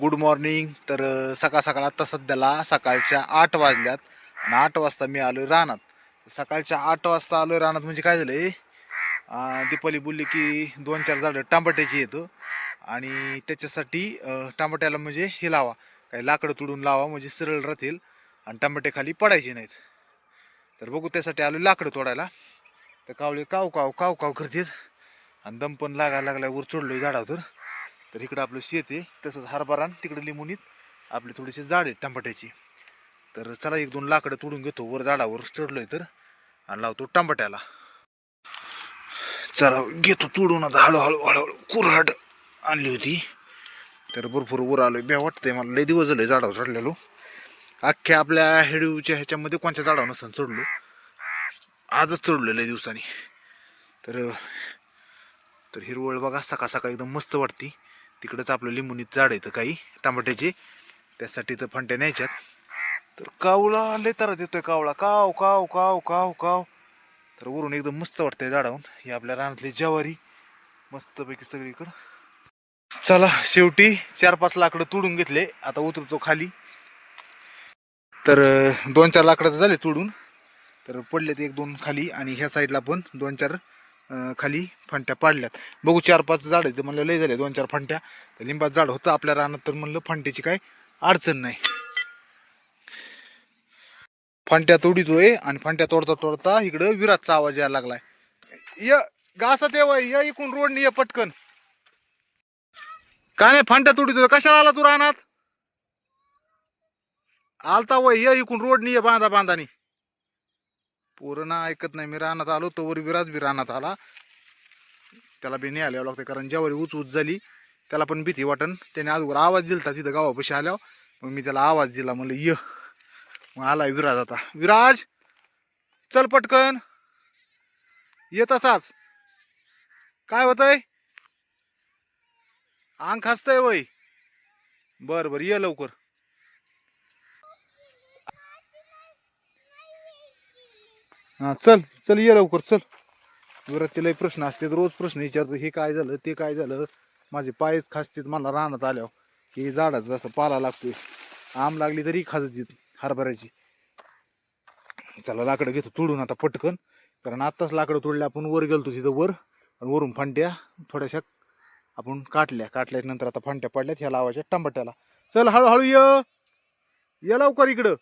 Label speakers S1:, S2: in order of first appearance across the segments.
S1: Good morning तर सकाळ सकाळ आता सध्याला सकाळच्या आठ वाजल्यात आणि आठ वाजता मी आलो रानात. सकाळच्या आठ वाजता आलो रानात म्हणजे काय झालंय? आहे दीपाली बोलली की दोन चार झाडं टांबट्याची येतं आणि त्याच्यासाठी टांबट्याला म्हणजे हे लावा. काही लाकडं तुडून लावा म्हणजे सरळ राहतील आणि टांबटे खाली पडायचे नाहीत. तर बघू त्यासाठी आलो लाकडं तोडायला. तर कावळे काव काव काव काव करतील. आणि दम पण लागायला लागल्यावर वर चढलोय झाडावर. तर तर इकडं आपलं शेत आहे तसंच हरभरा आणि तिकडं लिंबुनीत आपले थोडेसे झाड आहेत टमाट्याची. तर चला एक दोन लाकडं तोडून घेतो वर झाडावर चढलोय तर आणि लावतो टमाट्याला. चला घेतो तोडून आता हळूहळू हळूहळू. कुऱ्हाड आणली होती. तर भरपूर वर आलो बे वाटतंय मला. लय दिवस झाले झाडावर चढलेलो. अख्ख्या आपल्या हेडूच्या ह्याच्यामध्ये कोणत्या झाडावर नसतं चढलो. आजच चढलो लय दिवसांनी. तर तर हिरवळ बघा सकाळ सकाळी एकदम मस्त वाटती. तिकडंच आपलं लिंबुनीत झाड येतं काही टमाट्याचे. त्यासाठी तर फंट्या न्यायच्यात. तर कावळा लय तर देतोय कावळा. काव काव काव काव काव. तर वरून एकदम मस्त वाटतंय झाडावून ही आपल्या रानातली ज्वारी. मस्तपैकी सगळीकडं चला शेवटी चार पाच लाकडं तोडून घेतले. आता उतरतो खाली. तर दोन चार लाकडं तर झाले तोडून. तर पडलेत एक दोन खाली आणि ह्या साईडला पण दोन चार खाली फंट्या पाडल्यात. बघू चार पाच झाड ते म्हणलं लय झाले दोन चार फंट्या. तर लिंबाचं झाड होतं आपल्या रानात तर म्हणलं फंट्याची काय अडचण नाही. फंट्या तोडितोय आणि फंट्या तोडता तोडता इकडं विराटचा आवाज यायला लागलाय. य गासा तेव्हा वय, इकून रोडनी ये पटकन. का नाही फंट्या तोडितोय? कशाला आला तू रानात? आलता वय ये इकून रोडनी ये बांधा बांधानी. पोरं ना ऐकत नाही. मी रानात आलो तोवर विराज बी रानात आला. त्याला बी नाही आल्यावं लागतं कारण ज्यावर उच उच झाली त्याला पण भीती वाटन. त्याने अगोदर आवाज दिलता तिथं गावापाशी आल्यावर. मग मी त्याला आवाज दिला म्हणलं ये. मग आलाय विराज आता. विराज चल पटकन. येत असाच काय होतंय? अंग खासतंय वय. बर बर ये लवकर. हा चल चल ये लवकर चल. विराजचे तिलाही प्रश्न असते रोज प्रश्न विचारतो हे काय झालं ते काय झालं? माझे पाय खासतीत मला रानात आल्यावर. की झाडाचं जसं पाला लागतोय. आम लागली तरी खाजत हरभऱ्याची. चला लाकडं घेतो तोडून आता पटकन. कारण आत्ताच लाकडं तोडल्या आपण वर गेलतो तिथं वर. आणि वरून फांट्या थोड्याशा आपण काटल्या. काटल्याच्या नंतर आता फांट्या पडल्यात ह्या लावायच्या टमाट्याला. चल हळूहळू ये. ये लवकर इकडं.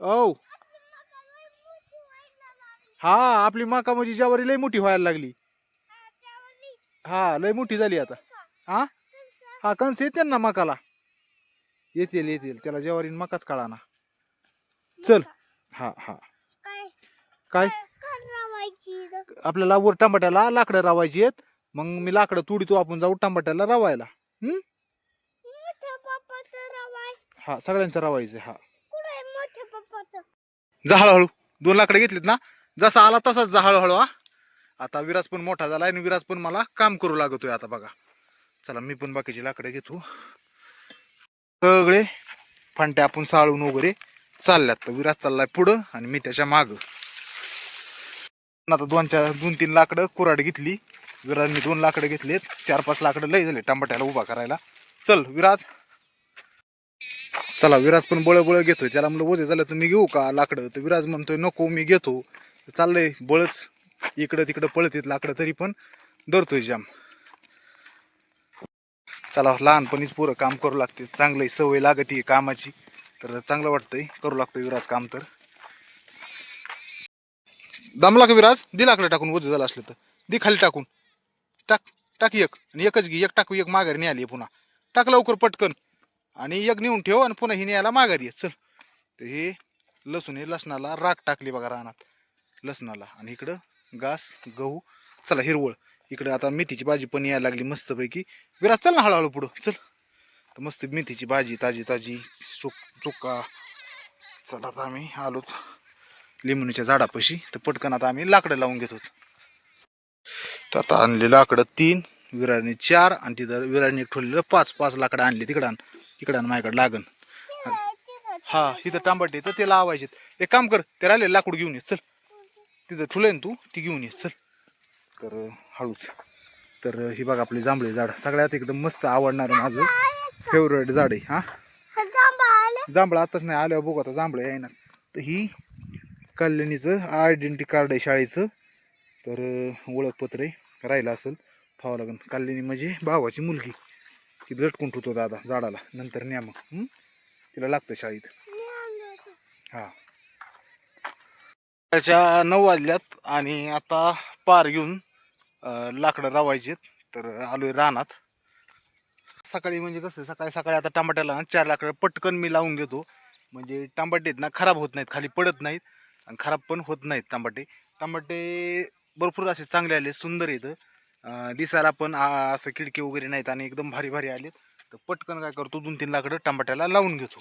S1: औ. हा आपली माका म्हणजे ज्यावरी लय मोठी व्हायला लागली. हा लय मोठी झाली आता. हा? हा कंस येते ना मकाला? येतील येतील. त्याला ज्वारी न मकाच काळा ना. चल. हा हा.
S2: काय?
S1: आपल्याला वर टमाट्याला लाकडं रावायची आहेत. मग मी लाकडं तुडितो आपण जाऊ टमाट्याला रवायला. हम्म हा सगळ्यांचं रवायचं हा. जा हळूहळू. दोन लाकडं घेतलीत ना? जसा आला तसाच जा हळूहळू हा. आता विराज पण मोठा झाला आणि विराज पण मला काम करू लागतोय आता बघा. चला मी पण बाकीची लाकडं घेतो. सगळे फांटे आपण साळून वगैरे चालल्यात. तर विराज चाललाय पुढं आणि मी त्याच्या माग. आता दोन चार दोन तीन लाकडं कुराड घेतली. विराजने दोन लाकडं घेतलेत. चार पाच लाकडं लय झाले टमाट्याला उभा करायला. चल विराज. चला विराज पण बळ बळ घेतोय. त्याला म्हणलं ओझे झालं तर मी घेऊ का लाकडं? तर विराज म्हणतोय नको मी घेतो. चाललंय बळच. इकडं तिकडं पळत येत लाकडं तरी पण धरतोय जाम. चला लहानपणीच पोरं काम करू लागते. चांगलं सवय लागत आहे कामाची. तर चांगलं वाटतंय. करू लागतोय विराज काम तर. दमला का विराज. दि लाकडं टाकून ओझं झालं असलं तर. दि खाली टाकून. टाक टाक एक आणि एकच घे. एक टाकू एक माघारी न्यायली पुन्हा. टाक लवकर पटकन. आणि एक नेऊन ठेव आणि पुन्हा ही न्यायला माघारी ये. चल. तर हे लसूण हे लसणाला राख टाकली बघा रानात. लसणाला. आणि इकडं घास गहू चला हिरवळ. इकडं आता मेथीची भाजी पण यायला लागली मस्तपैकी. विराज चल ना हळूहळू पुढं चल. तर मस्त मेथीची भाजी ताजी ताजी चुक चुका चला आता आम्ही आलोत लिंबणीच्या झाडापाशी. तर पटकन आता आम्ही लाकडं लावून घेतो. तर आता आणले लाकडं तीन विराने चार आणि तिथं विराने ठेवलेलं पाच पाच लाकडं आणली. तिकडं आण तिकडं आण माझ्याकडे लागन. हा तिथं टांबाटे तर ते लावायचे एक काम कर ते राहिले लाकूड घेऊन ये चल. तिथं ठुलंय ना तू ती घेऊन ये चल. तर हळूच. तर ही बघा आपली जांभळी झाड. सगळ्यात एकदम मस्त आवडणार माझं फेवरेट झाड आहे हा? जांभळं आताच नाही आल्यावर बघू आता जांभळं आहे ना तर ही कल्याणीचं आयडेंटिटी कार्ड आहे शाळेचं. तर ओळखपत्र आहे राहिलं असेल पाहावं लागेल कल्याणी म्हणजे भावाची मुलगी. ती लटकून ठेवतो दादा झाडाला. नंतर न्या मग? तिला लागतं शाळेत. हा. त्याच्या नऊ वाजल्यात आणि आता पार घेऊन लाकडं लावायचे तर आलोय रानात. सकाळी म्हणजे कसं सकाळी सकाळी आता टमाट्याला ना चार लाकडं पटकन मी लावून घेतो. म्हणजे टमाटे आहेत ना खराब होत नाहीत खाली पडत नाहीत आणि खराब पण होत नाहीत टमाटे. टमाटे भरपूर असे चांगले आले सुंदर येतं दिसायला पण असं खिडकी वगैरे नाहीत आणि एकदम भारी भारी आलेत. तर पटकन काय करतो दोन तीन लाकडं टमाट्याला लावून घेतो.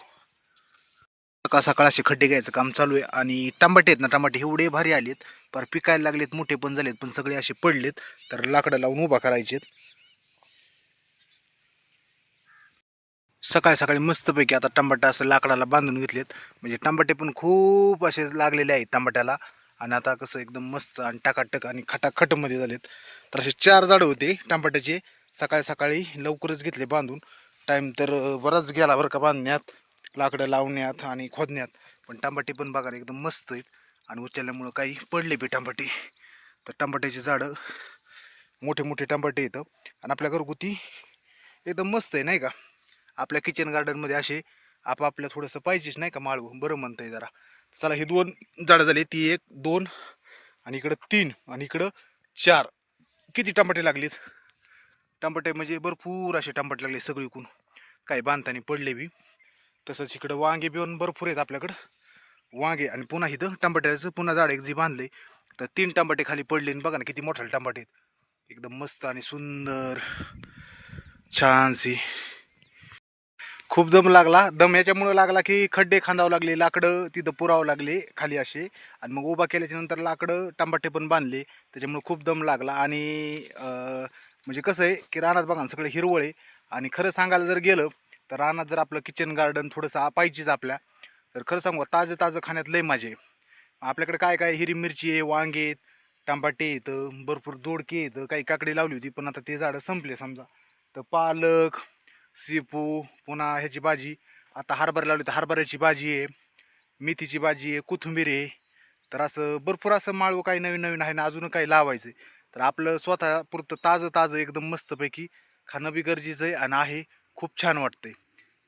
S1: सकाळ सकाळ असे खड्डे घ्यायचं काम चालू आहे आणि टमाटे आहेत ना टमाटे एवढे भारी आलेत पर पिकायला लागलेत मोठे पण झालेत पण सगळे असे पडलेत तर लाकडं लावून उभा करायचेत सकाळी सकाळी मस्तपैकी आता टमाटा असं लाकडाला बांधून घेतलेत. म्हणजे टमाटे पण खूप असे लागलेले आहेत टमाट्याला. आणि आता कसं एकदम मस्त आणि टाकाटक आणि खटाखटमध्ये झालेत. तर असे चार झाडं होते टमाट्याचे. सकाळी सकाळी लवकरच घेतले बांधून. टाईम तर बराच गेला बरं का बांधण्यात. लाकडं लावण्यात आणि खोदण्यात. पण टमाटे पण बघायला एकदम मस्त आहेत. आणि उचलल्यामुळं काही पडले बी टमाटे तर टांबाट्याची झाडं मोठे मोठे टमाटे येतं आणि आपल्या घरगुती एकदम मस्त आहे नाही का? आपल्या किचन गार्डनमध्ये असे आपापल्या थोडंसं पाहिजेच नाही का माळव? बरं म्हणतं आहे जरा. चला हे दोन झाडं झाली. ती एक दोन आणि इकडं तीन आणि इकडं चार. किती टमाटे लागलेत? टमाटे म्हणजे भरपूर असे टमाटे लागले सगळीकडून. काही बांधताना पडले बी. तसंच इकडं वांगे बिवून भरपूर आहेत आपल्याकडं. वांगे आणि पुन्हा इथं टमाट्याचं पुन्हा झाड एक जी बांधले तर तीन टमाटे खाली पडले आणि बघा ना किती मोठाले टमाटे आहेत. एकदम मस्त आणि सुंदर. छानशी. खूप दम लागला. दम याच्यामुळं लागला की खड्डे खांदावं लागले लाकडं तिथं पुरावं लागले खाली असे. आणि मग उभा केल्याच्यानंतर लाकडं टमाटे पण बांधले. त्याच्यामुळं खूप दम लागला आणि म्हणजे कसं आहे की रानात बघा ना सगळं हिरवळ आहे. आणि खरं सांगायला जर गेलं तर रानात जर आपलं किचन गार्डन थोडंसं पाहिजेच आपल्या तर खरं सांगू ताजं ताजं खाण्यात लय मजा आहे. आपल्याकडे काय काय हिरवी मिरची आहे वांगे आहेत टमाटे येतं भरपूर दोडके येतं काही काकडी लावली होती पण आता ते झाडं संपले समजा. तर पालक शेपू पुन्हा ह्याची भाजी. आता हरभरा लावली तर हरभऱ्याची भाजी आहे मेथीची भाजी आहे कोथिंबीर आहे. तर असं भरपूर असं माळवं काही नवीन नवीन आहे ना अजून काही लावायचं तर आपलं स्वतः पुरतं ताजं ताजं एकदम मस्तपैकी खाणं बी गरजेचं आहे आणि आहे. खूप छान वाटते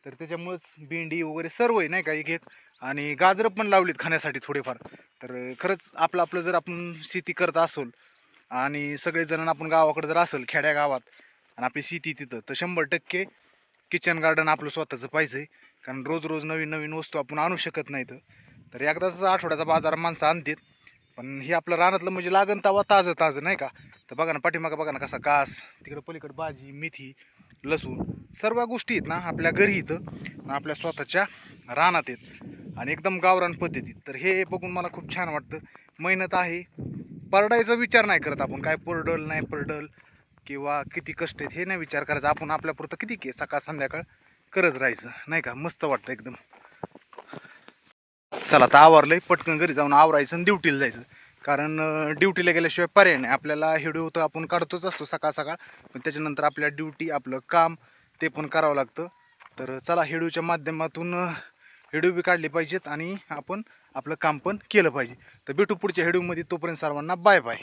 S1: तर त्याच्यामुळंच भेंडी वगैरे सर्व आहे नाही का एक एक. आणि गाजरं पण लावलीत खाण्यासाठी थोडेफार. तर खरंच आपलं आपलं जर आपण शेती करत असोल आणि सगळेजण आपण गावाकडे जर असेल खेड्या गावात आणि आपली शेती तिथं तर शंभर टक्के किचन गार्डन आपलं स्वतःचं पाहिजे. कारण रोज रोज नवीन नवीन वस्तू आपण आणू शकत नाहीत तर एकदाच आठवड्याचा बाजार माणसं आणतात. पण हे आपलं रानातलं म्हणजे लागन तवा ताजं ताजं नाही का? तर बघा ना पाठीमागं बघा ना कसा कास तिकडं पलीकडं भाजी मेथी लसूण. सर्व गोष्टी आहेत ना आपल्या घरी इथं. आपल्या स्वतःच्या रानात आहेत. आणि एकदम गावरान पद्धतीत. तर हे बघून मला खूप छान वाटतं. मेहनत आहे. परडायचा विचार नाही करत आपण. काय परडल नाही परडल किंवा किती कष्ट आहेत हे नाही विचार करायचा. आपण आपल्यापुरतं किती के सकाळ संध्याकाळ करत राहायचं. नाही का? मस्त वाटतं एकदम. चला आता आवरलंय. पटकन घरी जाऊन आवरायचं आणि ड्युटीला जायचं. कारण ड्युटीला गेल्याशिवाय पर्याय नाही. आपल्याला हेडू तर आपण काढतोच असतो सकाळ सकाळ. पण त्याच्यानंतर आपल्या ड्युटी आपलं काम ते पण करावं लागतं. तर चला हिडूच्या माध्यमातून हेडू बी काढले पाहिजेत आणि आपण आपलं काम पण केलं पाहिजे. तर भेटू पुढच्या हेडूमध्ये. तोपर्यंत सर्वांना बाय बाय.